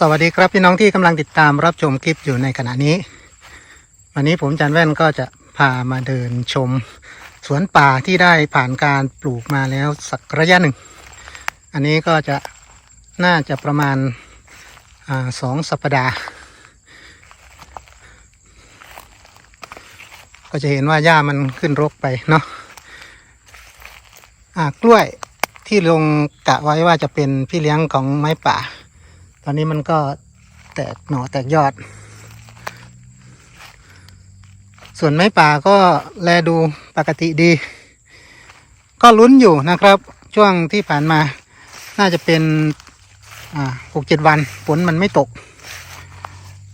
สวัสดีครับพี่น้องที่กำลังติดตามรับชมคลิปอยู่ในขณะนี้ วันนี้ผมจันแว่นก็จะพามาเดินชม สวนป่าที่ได้ผ่านการปลูกมาแล้วสักระยะหนึ่ง อันนี้ก็จะน่าจะประมาณอาสองสัปดาห์ ก็จะเห็นว่าหญ้ามันขึ้นรกไปเนาะอ่ากล้วยที่ลงกะไว้ว่าจะเป็นพี่เลี้ยงของไม้ป่า ตอนนี้มันก็แตกหน่อแตกยอด ส่วนไม้ป่าก็แลดูปกติดี ก็ลุ้นอยู่นะครับ ช่วงที่ผ่านมา น่าจะเป็นหกเจ็ดวันฝนมันไม่ตก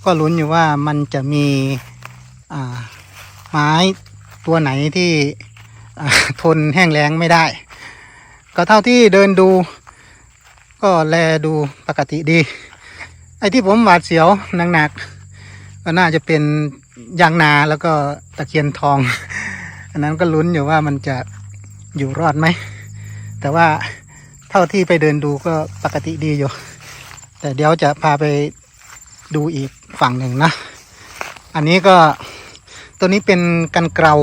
ก็ลุ้นอยู่ว่ามันจะมีไม้ตัวไหนที่ทนแห้งแล้งไม่ได้ ก็เท่าที่เดินดู ก็แลดูปกติดี ไอ้ที่ผมหวาดเสียวหนักๆก็น่าจะเป็นยางนาแล้วก็ตะเคียนทอง อันนั้นก็ลุ้นอยู่ว่ามันจะอยู่รอดไหม แต่ว่าเท่าที่ไปเดินดูก็ปกติดีอยู่ แต่เดี๋ยวจะพาไปดูอีกฝั่งหนึ่งนะ อันนี้ก็ตัวนี้เป็นกันเกลา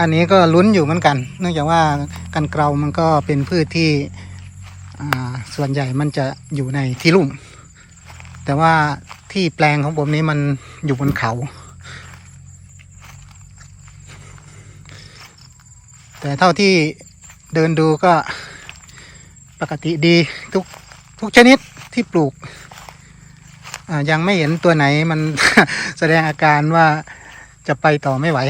อันนี้ก็ลุ้นอยู่เหมือนกัน เนื่องจากว่ากันเกลามันก็เป็นพืชที่ ส่วนใหญ่มันจะอยู่ในที่ลุ่ม แต่ว่าที่แปลงของผมนี้มันอยู่บนเขา แต่เท่าที่เดินดูก็ปกติดีทุกทุกชนิดที่ปลูก ยังไม่เห็นตัวไหนมันแสดงอาการว่าจะไปต่อไม่ไหว อ่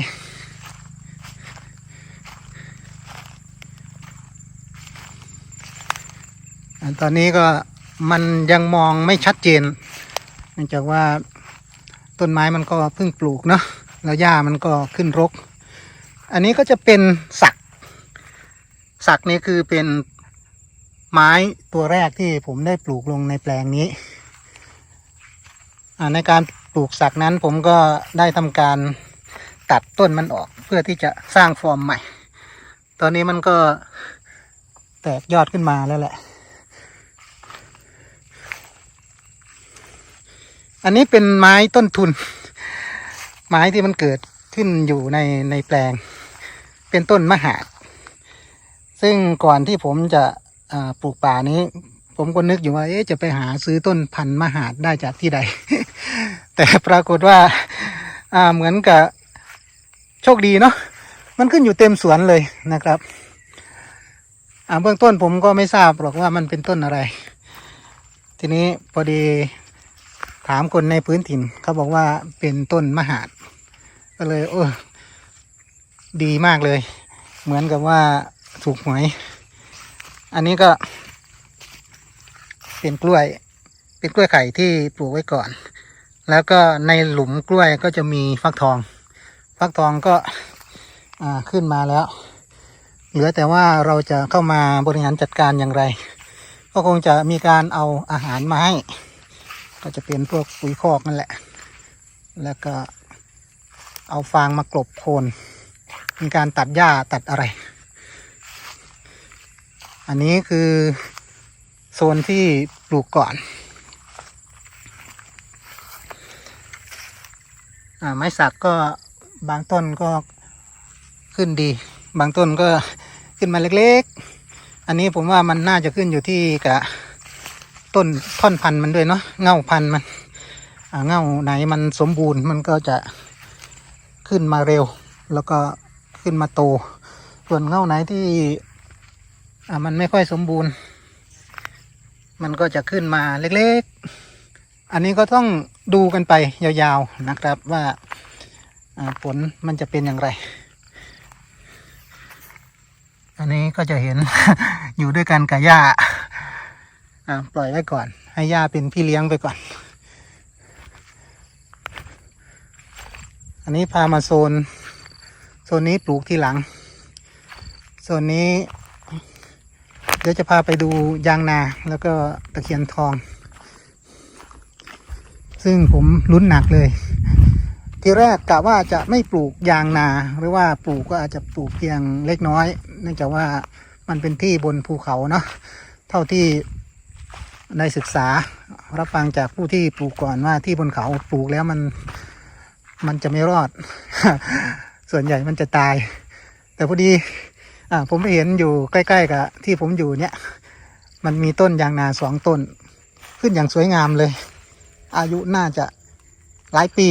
า ตอนนี้ก็มันยังมองไม่ชัดเจน เนื่องจากว่าต้นไม้มันก็เพิ่งปลูกเนาะแล้วหญ้ามันก็ขึ้นรก อันนี้ก็จะเป็นสัก สักนี่คือเป็นไม้ตัวแรกที่ผมได้ปลูกลงในแปลงนี้ ในการปลูกสักนั้นผมก็ได้ทำการตัดต้นมันออกเพื่อที่จะสร้างฟอร์มใหม่ ตอนนี้มันก็แตกยอดขึ้นมาแล้วแหละ อันนี้เป็นไม้ต้นทุน ไม้ที่มันเกิดขึ้นอยู่ในในแปลง เป็นต้นมะหาด ซึ่งก่อนที่ผมจะปลูกป่านี้ ผมก็นึกอยู่ว่า เอ๊ะจะไปหาซื้อต้นพันธุ์มะหาดได้จากที่ใด แต่ปรากฏว่าเหมือนกับโชคดีเนาะมันขึ้นอยู่เต็มสวนเลยนะครับเบื้องต้นผมก็ไม่ทราบหรอกว่ามันเป็นต้นอะไร ทีนี้พอดี ถามคนในพื้นถิ่นเขาบอกว่าเป็นต้นมหาด ก็เลยเออดีมากเลย เหมือนกับว่าถูกหวย อันนี้ก็ เป็นกล้วย เป็นกล้วยไข่ที่ปลูกไว้ก่อน แล้วก็ในหลุมกล้วยก็จะมีฟักทอง ฟักทองก็ขึ้นมาแล้ว เหลือแต่ว่าเราจะเข้ามาบริหารจัดการอย่างไร ก็คงจะมีการเอาอาหารมาให้ ก็จะเป็นพวกปุ๋ยคอกนั่นแหละ แล้วก็เอาฟางมากลบโคนมีการตัดหญ้าตัดอะไร อันนี้คือโซนที่ปลูกก่อนอไม้สักก็บางต้นก็ขึ้นดี บางต้นก็ขึ้นมาเล็กๆ อันนี้ผมว่ามันน่าจะขึ้นอยู่ที่กับ ต้นท่อนพันธุ์มันด้วยเนาะเง่าพันธุ์มันเง่าไหนมันสมบูรณ์มันก็จะขึ้นมาเร็ว แล้วก็ขึ้นมาโต ส่วนเง่าไหนที่มันไม่ค่อยสมบูรณ์ มันก็จะขึ้นมาเล็กๆ อันนี้ก็ต้องดูกันไปยาวๆนะครับว่าอ่าผลมันจะเป็นอย่างไร อันนี้ก็จะเห็นอยู่ด้วยกันกับหญ้า อ่าปล่อยไว้ก่อน ให้ย่าเป็นพี่เลี้ยงไปก่อน อันนี้พามาโซน โซนนี้ปลูกที่หลัง โซนนี้ เดี๋ยวจะพาไปดูยางนาแล้วก็ตะเคียนทอง ซึ่งผมลุ้นหนักเลยทีแรกกะว่าจะไม่ปลูกยางนาหรือว่าปลูกก็อาจจะปลูกเพียงเล็กน้อย เนื่องจากว่ามันเป็นที่บนภูเขาเนาะเท่าที่ ได้ศึกษารับฟังจากผู้ที่ปลูกก่อนว่าที่บนเขาปลูกแล้วมันมันจะไม่รอด ส่วนใหญ่มันจะตาย แต่พอดีอ่าผมไปเห็นอยู่ใกล้ๆกับที่ผมอยู่เนี่ย มันมีต้นยางนาสองต้น ขึ้นอย่างสวยงามเลย อายุน่าจะหลายปี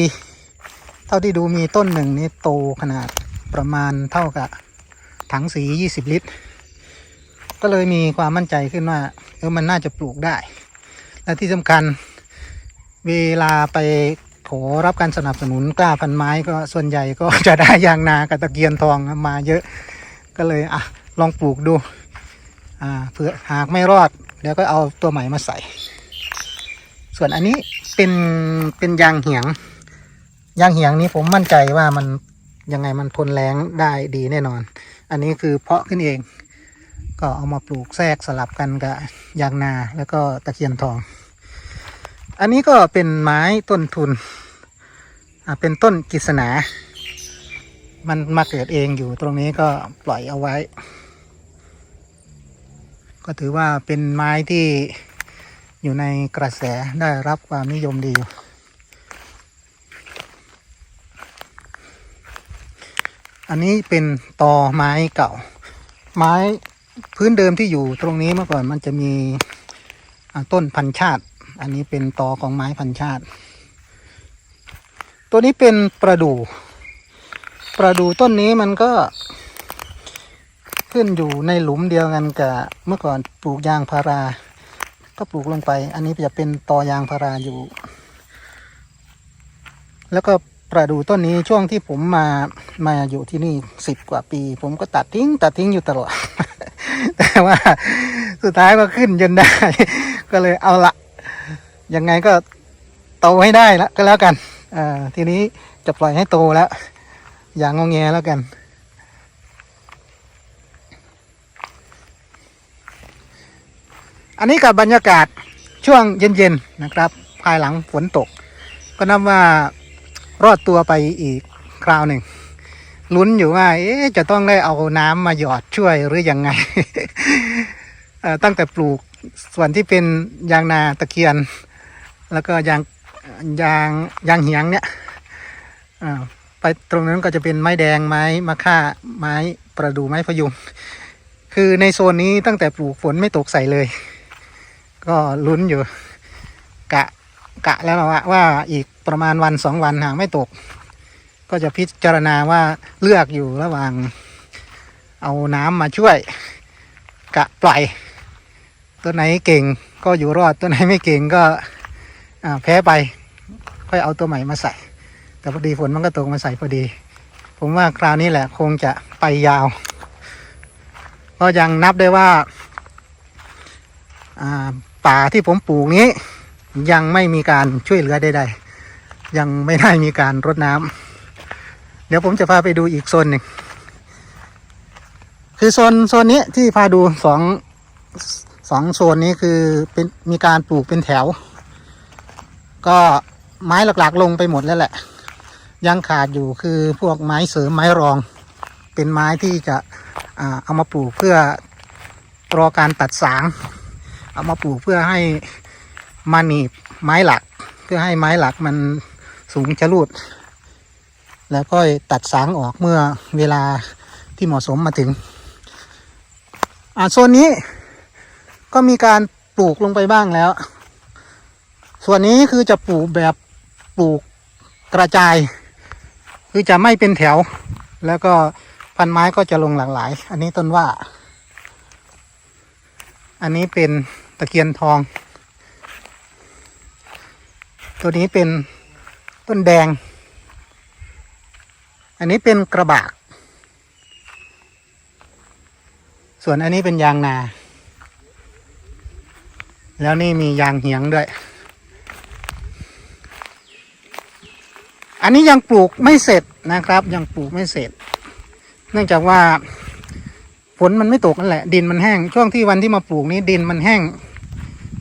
เท่าที่ดูมีต้นหนึ่งนี่โตขนาดประมาณเท่ากับถังสียี่สิบลิตร ก็เลยมีความมั่นใจขึ้นว่าเออมันน่าจะปลูกได้ และที่สำคัญเวลาไปขอรับการสนับสนุนกล้าพันไม้ก็ส่วนใหญ่ก็จะได้ยางนากับตะเกียนทองมาเยอะก็เลยอะลองปลูกดูอ่าเผื่อหากไม่รอดเดี๋ยวก็เอาตัวใหม่มาใส่ ส่วนอันนี้เป็นเป็นยางเหียง ยางเหียงนี้ผมมั่นใจว่ามันยังไงมันทนแรงได้ดีแน่นอน อันนี้คือเพาะขึ้นเอง ก็เอามาปลูกแทรกสลับกันกับยางนาแล้วก็ตะเคียนทอง อันนี้ก็เป็นไม้ต้นทุนเป็นต้นกิษณา มันมาเกิดเองอยู่ตรงนี้ก็ปล่อยเอาไว้ ก็ถือว่าเป็นไม้ที่อยู่ในกระแสได้รับความนิยมดีอยู่อันนี้เป็นตอไม้เก่า ไม้ พื้นเดิมที่อยู่ตรงนี้เมื่อก่อนมันจะมีต้นพันชาติ อันนี้เป็นตอของไม้พันชาติ ตัวนี้เป็นประดู่ ประดู่ต้นนี้มันก็ ขึ้นอยู่ในหลุมเดียวกันกับเมื่อก่อนปลูกยางพารา ก็ปลูกลงไป อันนี้จะเป็นตอยางพาราอยู่ แล้วก็ประดู่ต้นนี้ช่วงที่ผมมามาอยู่ที่นี่สิบกว่าปี ผมก็ตัดทิ้ง ตัดทิ้งอยู่ตลอด แต่ว่าสุดท้ายก็ขึ้นจนได้ ก็เลยเอาละยังไงก็โตให้ได้ละก็แล้วกันอทีนี้จะปล่อยให้โตแล้ว อย่างงอแงแล้วกัน อันนี้กับบรรยากาศช่วงเย็นๆนะครับ ภายหลังฝนตก ก็นับว่ารอดตัวไปอีกคราวหนึ่ง ลุ้นอยู่ว่า เอ๊จะต้องได้เอาน้ำมาหยอดช่วยหรือยังไงตั้งแต่ปลูกส่วนที่เป็นยางนาตะเคียน แล้วก็ยางยางยางเหียงเนี่ยไปตรงนั้นก็จะเป็นไม้แดงไม้มะค่าไม้ประดู่ไม้พยุงคือในโซนนี้ตั้งแต่ปลูกฝนไม่ตกใส่เลย ก็ลุ้นอยู่ กะกะแล้วว่าว่าอีกประมาณวันสองวันหากไม่ตก ก็จะพิจารณาว่าเลือกอยู่ระหว่างเอาน้ำมาช่วย กะปล่อย ตัวไหนเก่งก็อยู่รอดตัวไหนไม่เก่งก็แพ้ไป ค่อยเอาตัวใหม่มาใส่ แต่พอดีฝนมันก็ตกมาใส่พอดี ผมว่าคราวนี้แหละคงจะไปยาว ก็ยังนับได้ว่าป่าที่ผมปลูกนี้ ยังไม่มีการช่วยเหลือใดๆยังไม่ได้มีการรดน้ำ เดี๋ยวผมจะพาไปดูอีกโซนหนึ่งคือโซนโซนนี้ที่พาดูสองสองโซนนี้คือเป็นมีการปลูกเป็นแถว ก็ไม้หลักๆลงไปหมดแล้วแหละ ยังขาดอยู่คือพวกไม้เสริมไม้รอง เป็นไม้ที่จะเอามาปลูกเพื่อรอการตัดสาง เอามาปลูกเพื่อให้มาหนีบไม้หลัก เพื่อให้ไม้หลักมันสูงชะลูด แล้วก็ตัดสางออกเมื่อเวลาที่เหมาะสมมาถึงอ่าโซนนี้ก็มีการปลูกลงไปบ้างแล้ว ส่วนนี้คือจะปลูกแบบปลูกกระจาย คือจะไม่เป็นแถว แล้วก็พันไม้ก็จะลงหลากหลาย อันนี้ต้นว่า อันนี้เป็นตะเคียนทอง ตัวนี้เป็นต้นแดง อันนี้เป็นกระบาก ส่วนอันนี้เป็นยางนา แล้วนี่มียางเหียงด้วย อันนี้ยังปลูกไม่เสร็จนะครับ ยังปลูกไม่เสร็จ เนื่องจากว่าฝนมันไม่ตกนั่นแหละ ดินมันแห้ง ช่วงที่วันที่มาปลูกนี้ดินมันแห้ง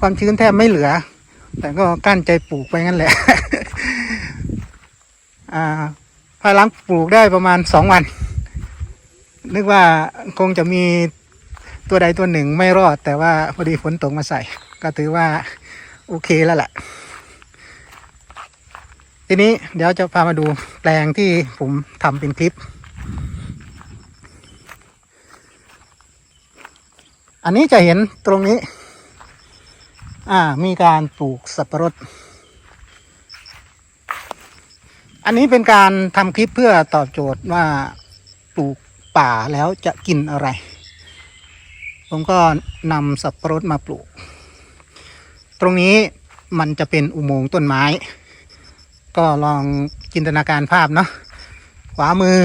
ความชื้นแทบไม่เหลือ แต่ก็กั้นใจปลูกไปงั้นแหละ อ่า ภายหลังปลูกได้ประมาณสองวัน นึกว่าคงจะมีตัวใดตัวหนึ่งไม่รอด แต่ว่าพอดีฝนตกมาใส่ ก็ถือว่าโอเคแล้วแหละทีนี้เดี๋ยวจะพามาดูแปลงที่ผมทำเป็นคลิป อันนี้จะเห็นตรงนี้ อ่า มีการปลูกสับปะรด อันนี้เป็นการทำคลิปเพื่อตอบโจทย์ว่าปลูกป่าแล้วจะกินอะไร ผมก็นำสับปะรดมาปลูก ตรงนี้มันจะเป็นอุโมงค์ต้นไม้ ก็ลองจินตนาการภาพเนาะขวามือ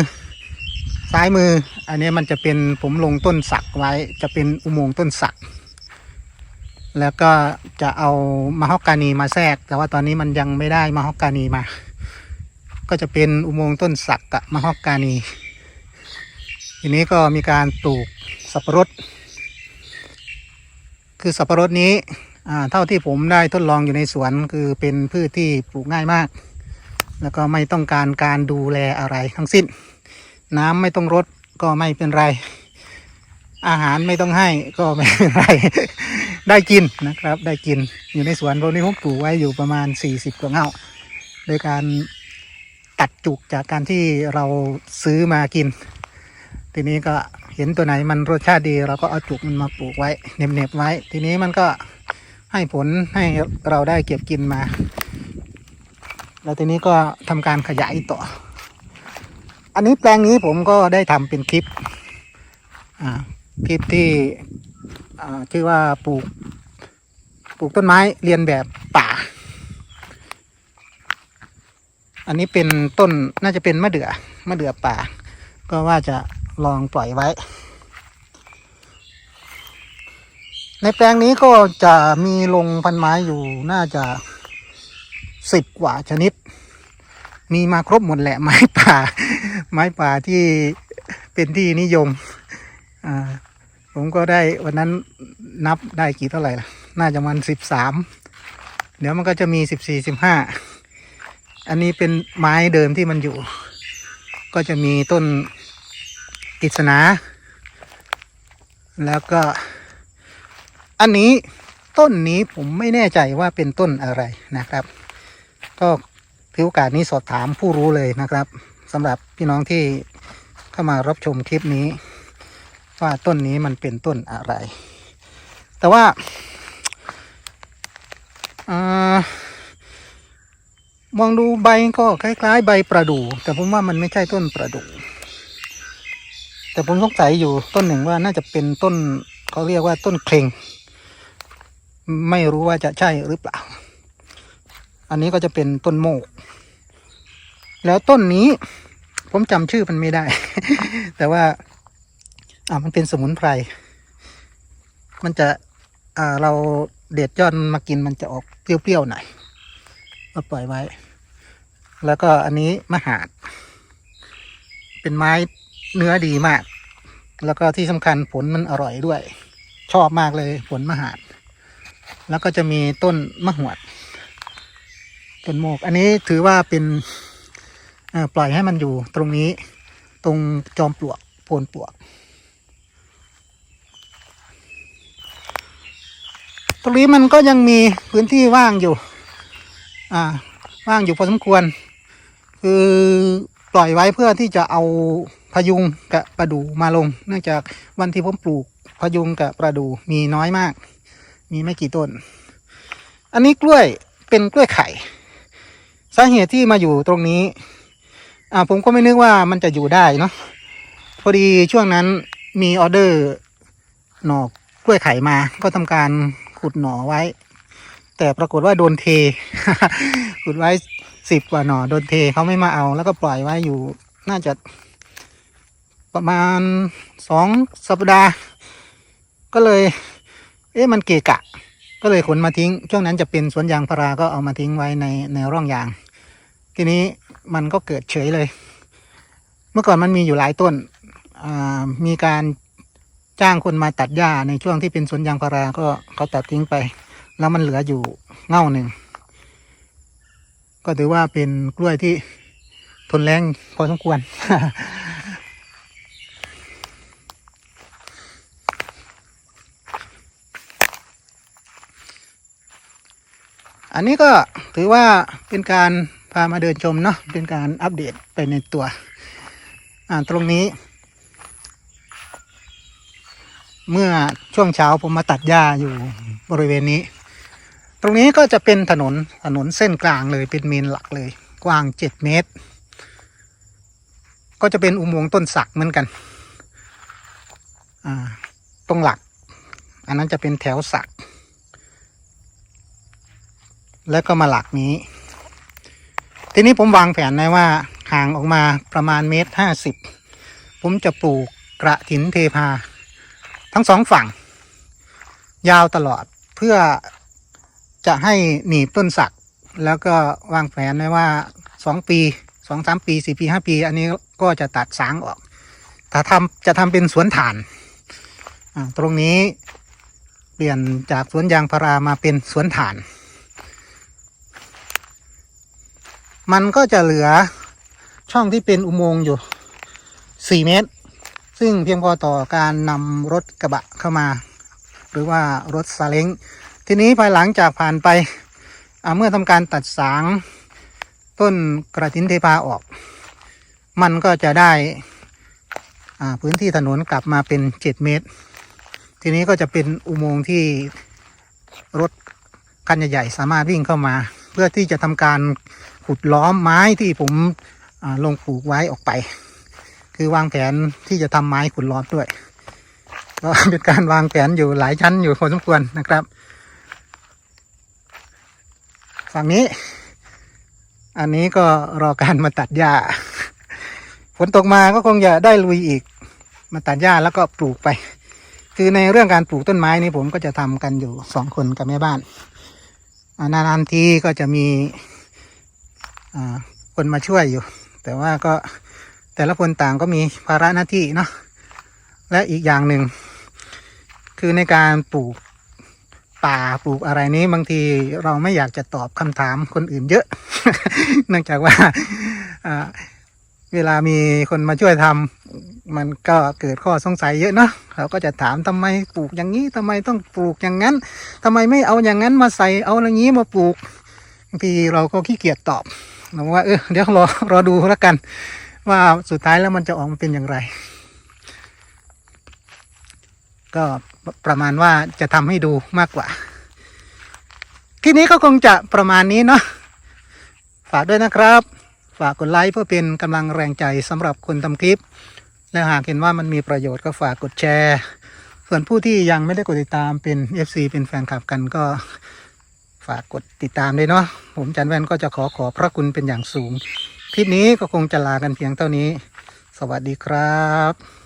ซ้ายมือ อันนี้มันจะเป็นผมลงต้นสักไว้ จะเป็นอุโมงค์ต้นสัก แล้วก็จะเอามาฮอกกานีมาแทรก แต่ว่าตอนนี้มันยังไม่ได้มาฮอกกานีมา ก็จะเป็นอุโมงค์ต้นสักกับมาฮอกกานี ทีนี้ก็มีการปลูกสับปะรด คือสับปะรดนี้อ่าเท่าที่ผมได้ทดลองอยู่ในสวนคือเป็นพืชที่ปลูกง่ายมาก แล้วก็ไม่ต้องการการดูแลอะไรทั้งสิ้น น้ำไม่ต้องรดก็ไม่เป็นไร อาหารไม่ต้องให้ก็ไม่เป็นไร ได้กินนะครับ ได้กินอยู่ในสวนตรงนี้ผมปลูกไว้อยู่ประมาณ 40 กว่าเงาโดยการ ตัดจุกจากการที่เราซื้อมากิน ทีนี้ก็เห็นตัวไหนมันรสชาติดี เราก็เอาจุกมันมาปลูกไว้เน็บๆไว้ ทีนี้มันก็ให้ผลให้เราได้เก็บกินมา แล้วทีนี้ก็ทำการขยายต่อ อันนี้แปลงนี้ผมก็ได้ทำเป็นคลิปคลิปที่ชื่อว่าปลูกปลูกต้นไม้เรียนแบบป่า อันนี้เป็นต้นน่าจะเป็นมะเดื่อมะเดื่อป่า ก็ว่าจะลองปล่อยไว้ ในแปลงนี้ก็จะมีลงพันไม้อยู่น่าจะสิบกว่าชนิด มีมาครบหมดแหละไม้ป่า ไม้ป่าที่เป็นที่นิยมอ่าผมก็ได้วันนั้นนับได้กี่เท่าไหร่ล่ะ น่าจะมันสิบสามเดี๋ยวมันก็จะมีสิบสี่สิบห้า อันนี้เป็นไม้เดิมที่มันอยู่ ก็จะมีต้นกิษณาแล้วก็ อันนี้ต้นนี้ผมไม่แน่ใจว่าเป็นต้นอะไรนะครับ ก็ถือโอกาสนี้สอบถามผู้รู้เลยนะครับสำหรับพี่น้องที่เข้ามารับชมคลิปนี้ ว่าต้นนี้มันเป็นต้นอะไร แต่ว่าอ่า มองดูใบก็คล้ายๆ ใบประดู่แต่ผมว่ามันไม่ใช่ต้นประดู่แต่ผมสงสัยอยู่ต้นหนึ่งว่าน่าจะเป็นต้นเขาเรียกว่าต้นเคลงไม่รู้ว่าจะใช่หรือเปล่า อันนี้ก็จะเป็นต้นโมก แล้วต้นนี้ผมจำชื่อมันไม่ได้ แต่ว่า อ่ามันเป็นสมุนไพร มันจะ อ่า เราเด็ดยอดมันมากินมันจะออกเปรี้ยวๆหน่อย ก็ปล่อยไว้ แล้วก็อันนี้มะหาด เป็นไม้เนื้อดีมาก แล้วก็ที่สำคัญผลมันอร่อยด้วย ชอบมากเลยผลมะหาด แล้วก็จะมีต้นมะหวดต้นโมก อันนี้ถือว่าเป็นปล่อยให้มันอยู่ตรงนี้ตรงจอมปลวกโพนปลวก ตรงนี้มันก็ยังมีพื้นที่ว่างอยู่ อ่าว่างอยู่พอสมควร คือปล่อยไว้เพื่อที่จะเอาพยุงกับประดูมาลง เนื่องจากวันที่ผมปลูกพยุงกับประดูมีน้อยมาก มีไม่กี่ต้น อันนี้กล้วยเป็นกล้วยไข่ สาเหตุที่มาอยู่ตรงนี้ อ่าผมก็ไม่นึกว่ามันจะอยู่ได้เนาะพอดีช่วงนั้นมีออเดอร์หนอกล้วยไข่มาก็ทำการขุดหน่อไว้ แต่ปรากฏว่าโดนเทขุดไว้สิบกว่าหน่อโดนเทเขาไม่มาเอา แล้วก็ปล่อยไว้อยู่น่าจะ ประมาณสองสัปดาห์ ก็เลย เอ๊ะมันเกะกะ ก็เลยขนมาทิ้ง ช่วงนั้นจะเป็นสวนยางพาราก็เอามาทิ้งไว้ในในร่องยาง ทีนี้มันก็เกิดเฉยเลย เมื่อก่อนมันมีอยู่หลายต้นมีการจ้างคนมาตัดหญ้าในช่วงที่เป็นสวนยางพาราก็เขาตัดทิ้งไป แล้วมันเหลืออยู่เง่าหนึ่ง ก็ถือว่าเป็นกล้วยที่ทนแรงพอสมควร อันนี้ก็ถือว่าเป็นการพามาเดินชมเนาะเป็นการอัปเดตไปในตัว อ่าตรงนี้ เมื่อช่วงเช้าผมมาตัดหญ้าอยู่บริเวณนี้ รงนี้ก็จะเป็นถนนถนนเส้นกลางเลยเป็นเมนหลักเลย กว้างเจ็ดเมตร ก็จะเป็นอุโมงค์ต้นสักเหมือนกันตรงหลัก อันนั้นจะเป็นแถวสัก แล้วก็มาหลักนี้ ทีนี้ผมวางแผนไว้ว่าห่างออกมาประมาณเมตรห้าสิบผมจะปลูกกระถินเทพา ทั้งสองฝั่ง ยาวตลอดเพื่อ จะให้หนีบต้นสัก แล้วก็วางแผนไว้ว่าสองปีสองสามปีสี่ปีห้าปี อันนี้ก็จะตัดสางออก ถ้าทำจะทำเป็นสวนถ่าน ตรงนี้เปลี่ยนจากสวนยางพารามาเป็นสวนถ่าน มันก็จะเหลือช่องที่เป็นอุโมงค์อยู่ 4 เมตร ซึ่งเพียงพอต่อการนำรถกระบะเข้ามา หรือว่ารถซาเล้ง ทีนี้ภายหลังจากผ่านไปเมื่อทำการตัดสางต้นกระถินเทพาออก มันก็จะได้พื้นที่ถนนกลับมาเป็น7เมตร ทีนี้ก็จะเป็นอุโมงค์ที่รถคันใหญ่ๆสามารถวิ่งเข้ามา เพื่อที่จะทำการขุดล้อมไม้ที่ผมลงปลูกไว้ออกไป คือวางแผนที่จะทำไม้ขุดล้อมด้วยก็เป็นการวางแผนอยู่หลายชั้นอยู่พอสมควรนะครับ ฝั่งนี้ อันนี้ก็รอการมาตัดหญ้า ฝนตกมาก็คงจะได้ลุยอีก มาตัดหญ้าแล้วก็ปลูกไป คือในเรื่องการปลูกต้นไม้นี่ผมก็จะทำกันอยู่สองคนกับแม่บ้านนานๆทีก็จะมีคนมาช่วยอยู่ แต่ว่าก็แต่ละคนต่างก็มีภาระหน้าที่เนาะและอีกอย่างหนึ่ง คือในการปลูก ป่าปลูกอะไรนี้บางทีเราไม่อยากจะตอบคำถามคนอื่นเยอะ เนื่องจากว่าเวลามีคนมาช่วยทำมันก็เกิดข้อสงสัยเยอะเนาะเราก็จะถามทำไมปลูกอย่างนี้ทำไมต้องปลูกอย่างนั้นทำไมไม่เอาอย่างนั้นมาใส่เอาอย่างนี้มาปลูกบางทีเราก็ขี้เกียจตอบเราว่าเออเดี๋ยวรอรอดูแล้วกัน ว่าสุดท้ายแล้วมันจะออกมาเป็นอย่างไร ก็ประมาณว่าจะทำให้ดูมากกว่า คลิปนี้ก็คงจะประมาณนี้เนาะฝากด้วยนะครับ ฝากกดไลค์เพื่อเป็นกำลังแรงใจสำหรับคนทำคลิป และหากเห็นว่ามันมีประโยชน์ก็ฝากกดแชร์ ส่วนผู้ที่ยังไม่ได้กดติดตามเป็น FC เป็นแฟนคลับกันก็ฝากกดติดตามด้วยเนาะผมจันแว่นก็จะขอขอบพระคุณเป็นอย่างสูง คลิปนี้ก็คงจะลากันเพียงเท่านี้ สวัสดีครับ